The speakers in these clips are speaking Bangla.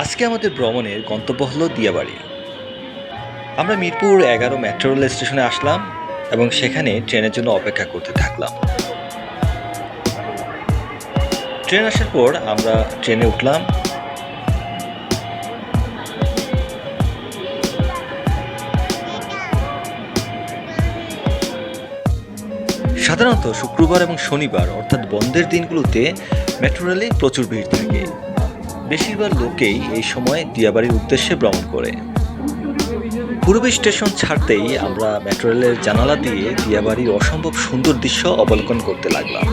আজকে আমাদের ভ্রমণের গন্তব্য হলো দিয়াবাড়ি। আমরা মিরপুর এগারো মেট্রো রেল স্টেশনে আসলাম এবং সেখানে ট্রেনের জন্য অপেক্ষা করতে থাকলাম। ট্রেন আসার পর আমরা ট্রেনে উঠলাম। সাধারণত শুক্রবার এবং শনিবার, অর্থাৎ বন্ধের দিনগুলোতে মেট্রো রেলে প্রচুর ভিড় থাকে। বেশিরভাগ লোকেই এই সময় দিয়াবাড়ির উদ্দেশ্যে ভ্রমণ করে। পূর্ব স্টেশন ছাড়তেই আমরা মেট্রো রেলের জানালা দিয়ে দিয়াবাড়ির অসম্ভব সুন্দর দৃশ্য অবলোকন করতে লাগলাম।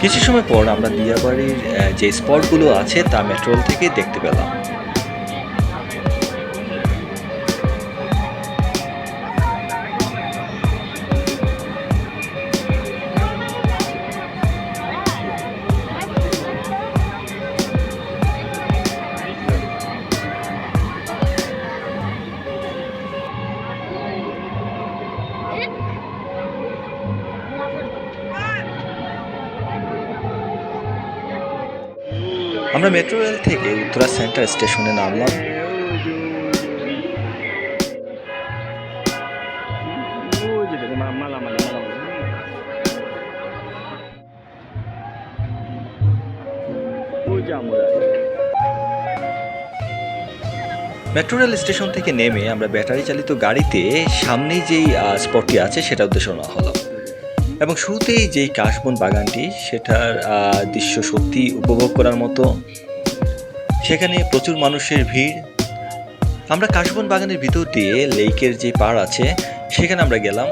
কিছু সময় পর আমরা দিয়াবাড়ির যে স্পটগুলো আছে তা মেট্রো রেল থেকে দেখতে পেলাম। আমরা মেট্রো রেল থেকে উত্তরা সেন্টার স্টেশনে নামলাম. মেট্রো রেল স্টেশন থেকে নেমে আমরা ব্যাটারি চালিত গাড়িতে সামনেই যেই স্পটটি আছে, সেটা উদ্দেশ্য নেওয়া হলো এবং শুরুতেই যেই কাশবন বাগানটি, সেটার দৃশ্য সত্যি উপভোগ করার মতো, সেখানে প্রচুর মানুষের ভিড়। আমরা কাশবন বাগানের ভিতর দিয়ে লেকের যে পাড় আছে, সেখানে আমরা গেলাম।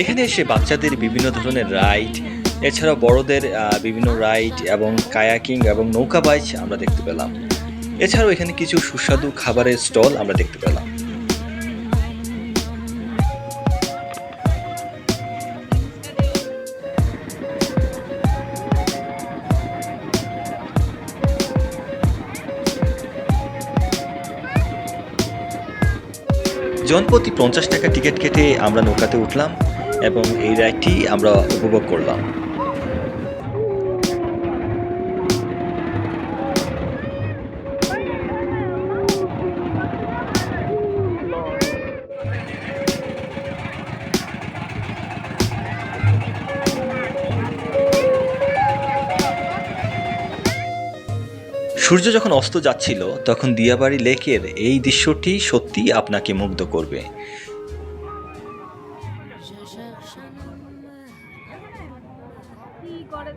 এখানে এসে বাচ্চাদের বিভিন্ন ধরনের রাইড এছাড়াও বড়দের বিভিন্ন রাইড এবং কায়াকিং এবং নৌকা বাইচ আমরা দেখতে পেলাম। এছাড়াও এখানে কিছু সুস্বাদু খাবারের স্টল আমরা দেখতে পেলাম। জনপ্রতি পঞ্চাশ টাকা টিকিট কেটে আমরা নৌকাতে উঠলাম এবং এই রাইডটি আমরা উপভোগ করলাম। সূর্য যখন অস্ত যাচ্ছিল তখন দিয়াবাড়ি লেকের এই দৃশ্যটি সত্যি আপনাকে মুগ্ধ করবে। করে